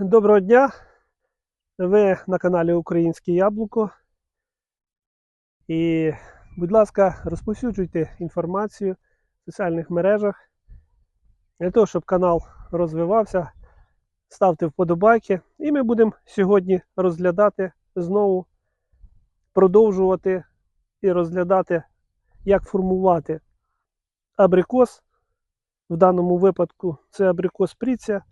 Доброго дня! Ви на каналі Українське Яблуко. І, будь ласка, розповсюджуйте інформацію в соціальних мережах для того, щоб канал розвивався. Ставте вподобайки. І ми будемо сьогодні розглядати знову, продовжувати і розглядати, як формувати абрикос. В даному випадку це абрикос пріця.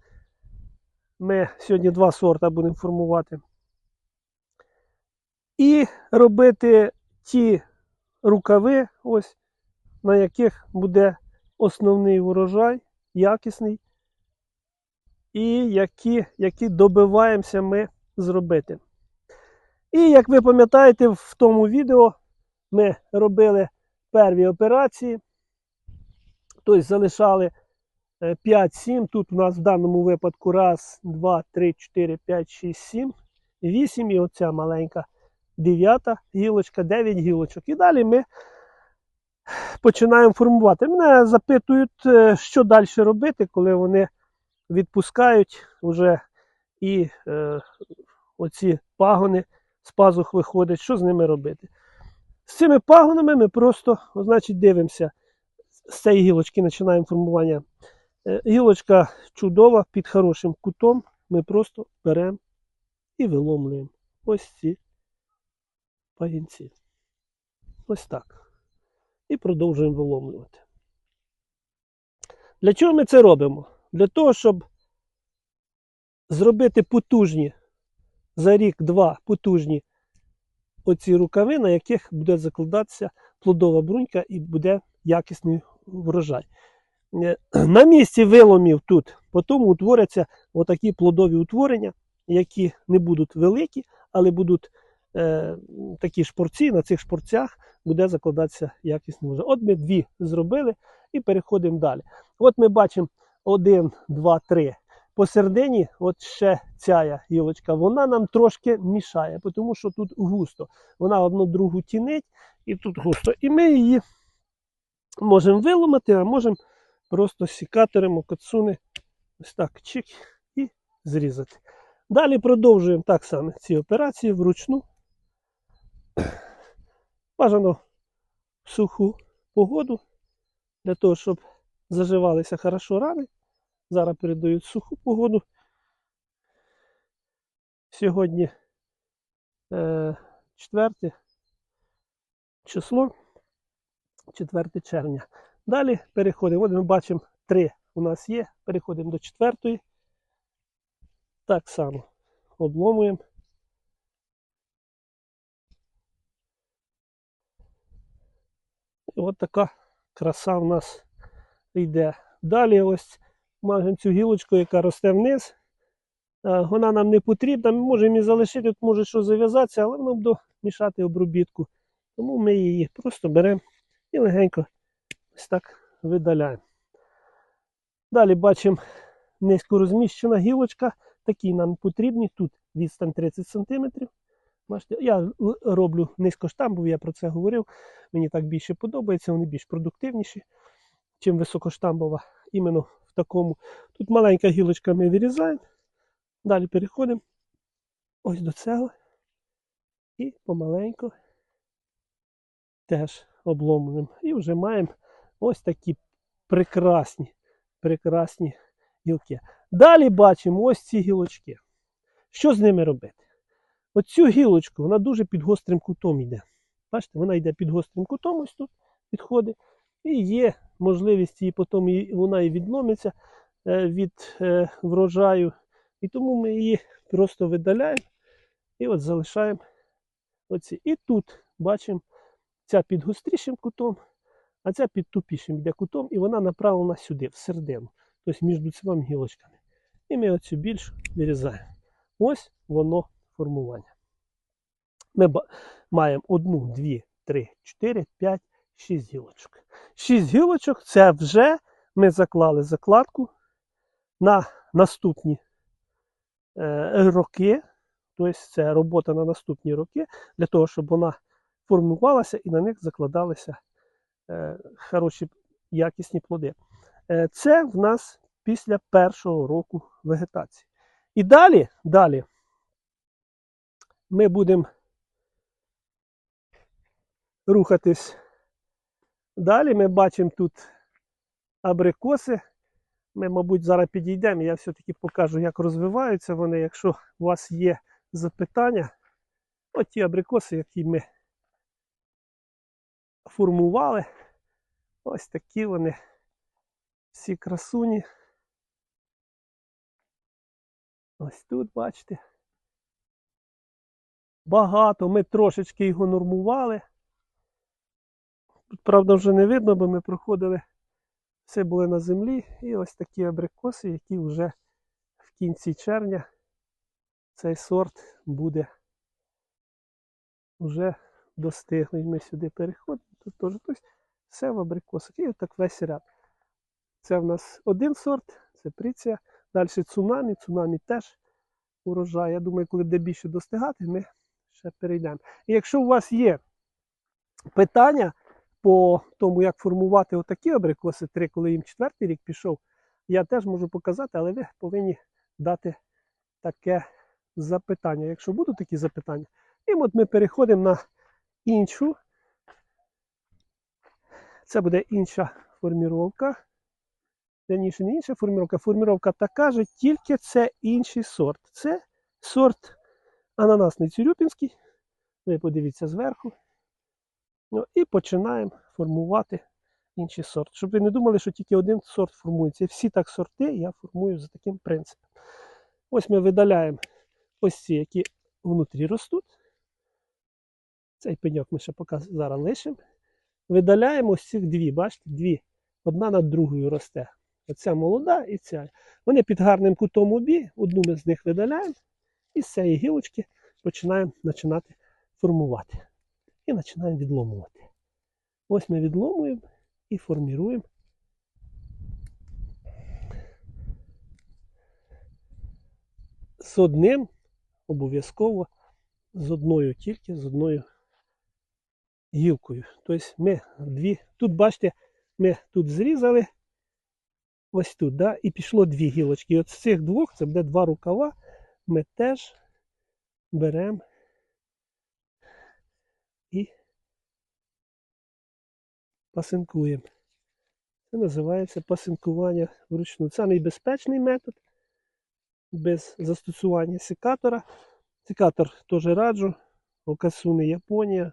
Ми сьогодні два сорта будемо формувати. І робити ті рукави, ось, на яких буде основний урожай, якісний, і які, які добиваємося ми зробити. І як ви пам'ятаєте, в тому відео ми робили перві операції, тобто залишали 5-7. Тут у нас в даному випадку раз, два, три, 4, 5, 6, 7, 8 і оця маленька дев'ята гілочка, 9 гілочок. І далі ми починаємо формувати. Мене запитують, е, що далі робити, коли вони відпускають вже і е, оці пагони з пазух виходять, що з ними робити. З цими пагонами ми просто, значить, дивимося. З цієї гілочки починаємо формування. Е, Гілочка чудова, під хорошим кутом. Ми просто беремо і виломлюємо ось ці пагінці. Ось так. І продовжуємо виломлювати. Для чого ми це робимо? Для того, щоб зробити потужні за рік-два потужні оці рукави, на яких буде закладатися плодова брунька і буде якісний врожай. Е, На місці виломів тут потім утворяться отакі плодові утворення, які не будуть великі, але будуть е, такі шпорці. На цих шпорцях буде закладатися якісний врожай. От ми дві зробили і переходимо далі. От ми бачимо один, два, три. Посередині, от ще ця гілочка, вона нам трошки мішає, тому що тут густо. Вона одну другу тінить і тут густо. І ми її можемо виломати, а можемо просто сікатором кацуни ось так чик і зрізати. Далі продовжуємо так само ці операції вручну. Бажано в суху погоду для того, щоб заживалися хорошо рани. Зараз передають суху погоду. Сьогодні е, 4 число, 4 червня. Далі переходимо. От ми бачимо три у нас є. Переходимо до четвертої. Так само обломуємо. І от така краса в нас йде. Далі ось маємо цю гілочку, яка росте вниз. Е, Вона нам не потрібна, ми можемо її залишити, тут може що зав'язатися, але воно буде мішати обробітку. Тому ми її просто беремо і легенько ось так видаляємо. Далі бачимо низько розміщена гілочка. Такі нам потрібні. Тут відстань 30 см. Бачите, я роблю низькоштамбові, я про це говорив. Мені так більше подобається, вони більш продуктивніші, чим високоштамбова. Іменно в такому. Тут маленька гілочка ми вирізаємо. Далі переходимо ось до цього. І помаленьку теж обломуємо. І вже маємо ось такі прекрасні, прекрасні гілки. Далі бачимо ось ці гілочки. Що з ними робити? Оцю гілочку, вона дуже під гострим кутом йде. Бачите, вона йде під гострим кутом, ось тут підходить. І є можливість її потім вона і відломиться е, від е, врожаю. І тому ми її просто видаляємо і от залишаємо оці. І тут бачимо ця під гострішим кутом, а ця під тупішим йде кутом, і вона направлена сюди, в середину, тобто між цими гілочками. І ми оцю більшу вирізаємо. Ось воно формування. Ми маємо одну, дві, три, чотири, п'ять, шість гілочок. Шість гілочок це вже ми заклали закладку на наступні е, роки. Тобто це робота на наступні роки, для того, щоб вона формувалася і на них закладалися хороші якісні плоди. Е, це в нас після першого року вегетації. І далі, далі ми будемо рухатись. Далі ми бачимо тут абрикоси. Ми, мабуть, зараз підійдемо. Я все-таки покажу, як розвиваються вони. Якщо у вас є запитання, от ті абрикоси, які ми формували, ось такі вони всі красуні. Ось тут, бачите. Багато. Ми трошечки його нормували. Тут, правда, вже не видно, бо ми проходили, все були на землі. І ось такі абрикоси, які вже в кінці червня цей сорт буде вже достиглий. Ми сюди переходимо. Тут теж тобто, все в абрикосах. І отак весь ряд. Це в нас один сорт, це приція. Далі цунамі. Цунамі теж урожай. Я думаю, коли буде більше достигати, ми ще перейдемо. І якщо у вас є питання по тому, як формувати отакі абрикоси, три, коли їм четвертий рік пішов, я теж можу показати, але ви повинні дати таке запитання. Якщо будуть такі запитання, і от ми переходимо на іншу. Це буде інша форміровка. Раніше не інша форміровка. Форміровка така же, тільки це інший сорт. Це сорт ананасний цюрюпінський. Ви подивіться зверху. Ну, і починаємо формувати інший сорт. Щоб ви не думали, що тільки один сорт формується. Всі так сорти я формую за таким принципом. Ось ми видаляємо ось ці, які внутрі ростуть. Цей пеньок ми ще зараз лишимо. Видаляємо ось цих дві, бачите, дві. Одна над другою росте. Оця молода і ця. Вони під гарним кутом обі, одну ми з них видаляємо, і з цієї гілочки починаємо починати формувати. І починаємо відломувати. Ось ми відломуємо і форміруємо. З одним обов'язково, з одною тільки, з одною гілкою. Тобто ми дві. Тут, бачите, ми тут зрізали ось тут, да, і пішло дві гілочки. От з цих двох, це буде два рукава, ми теж беремо і пасинкуємо. Це називається пасинкування вручну. Це найбезпечний метод без застосування секатора. Секатор теж раджу. Окасуни Японія.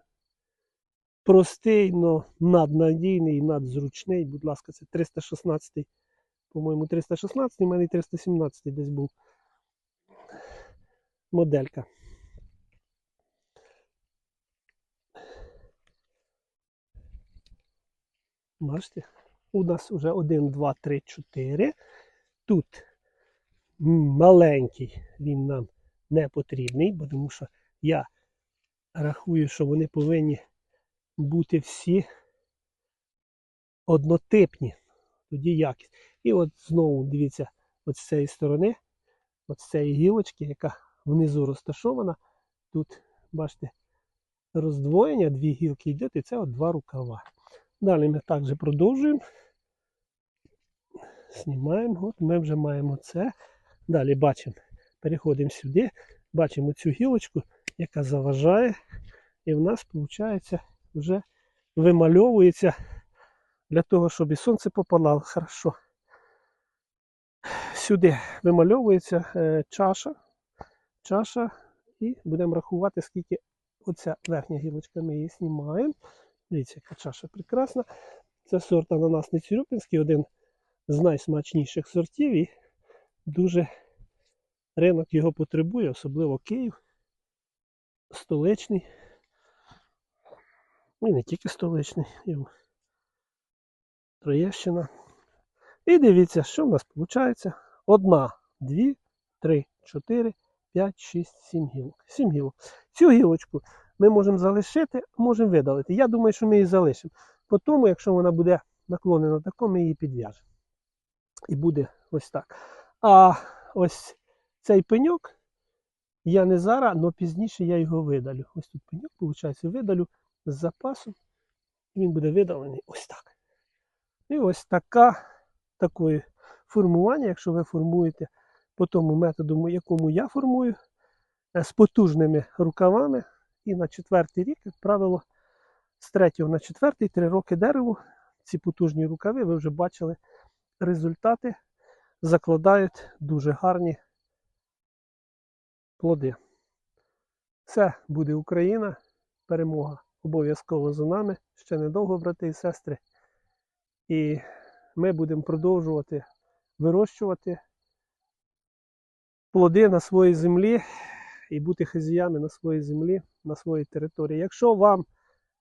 Простий, але наднадійний надзручний. Будь ласка, це 316, по-моєму, 316, у мене 317 десь був моделька. Бачите, у нас вже 1, 2, 3, 4. Тут маленький, він нам не потрібний, бо тому що я рахую, що вони повинні бути всі однотипні. Тоді якість. І от знову дивіться, от з цієї сторони, от з цієї гілочки, яка внизу розташована. Тут, бачите, роздвоєння, дві гілки йдуть, і це от два рукава. Далі ми також продовжуємо. Знімаємо, от ми вже маємо це. Далі бачимо, переходимо сюди, бачимо цю гілочку, яка заважає. І в нас, виходить, вже вимальовується для того, щоб і сонце попадало хорошо. Сюди вимальовується е, чаша. Чаша, і будемо рахувати, скільки оця верхня гілочка ми її знімаємо. Дивіться, яка чаша прекрасна. Це сорт ананасний Цюрюпінський, один з найсмачніших сортів і дуже ринок його потребує, особливо Київ, столичний. І не тільки столичний, Троєщина. І дивіться, що в нас виходить. Одна, дві, три, чотири, п'ять, шість, сім гілок. Сім гілок. Цю гілочку ми можемо залишити, можемо видалити. Я думаю, що ми її залишимо. По тому, якщо вона буде наклонена тако, ми її підв'яжемо. І буде ось так. А ось цей пеньок я не зараз, але пізніше я його видалю. Ось тут пеньок, виходить, видалю з запасом. І він буде видалений ось так. І ось така такої формування, якщо ви формуєте по тому методу, якому я формую, е, з потужними рукавами. І на четвертий рік, як правило, з третього на четвертий, три роки дереву, ці потужні рукави, ви вже бачили результати, закладають дуже гарні плоди. Це буде Україна, перемога обов'язково за нами. Ще недовго, брати і сестри. І ми будемо продовжувати вирощувати плоди на своїй землі і бути хазяями на своїй землі, на своїй території. Якщо вам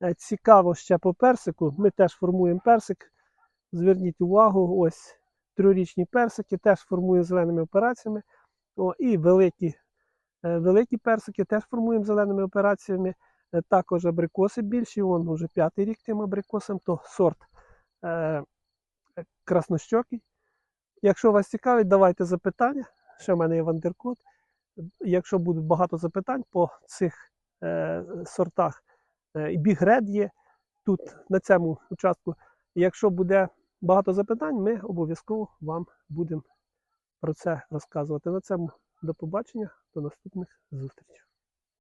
е, цікаво ще по персику, ми теж формуємо персик. Зверніть увагу, ось трирічні персики теж формуємо зеленими операціями. О, і великі, е, великі персики теж формуємо зеленими операціями. Е, Також абрикоси більші, вон вже п'ятий рік тим абрикосам, то сорт е, краснощокий. Якщо вас цікавить, давайте запитання. Ще в мене є вандеркод. Якщо будуть багато запитань по цих е, сортах, е, і Red є тут на цьому участку. Якщо буде багато запитань, ми обов'язково вам будемо про це розказувати. На цьому до побачення, до наступних зустрічей.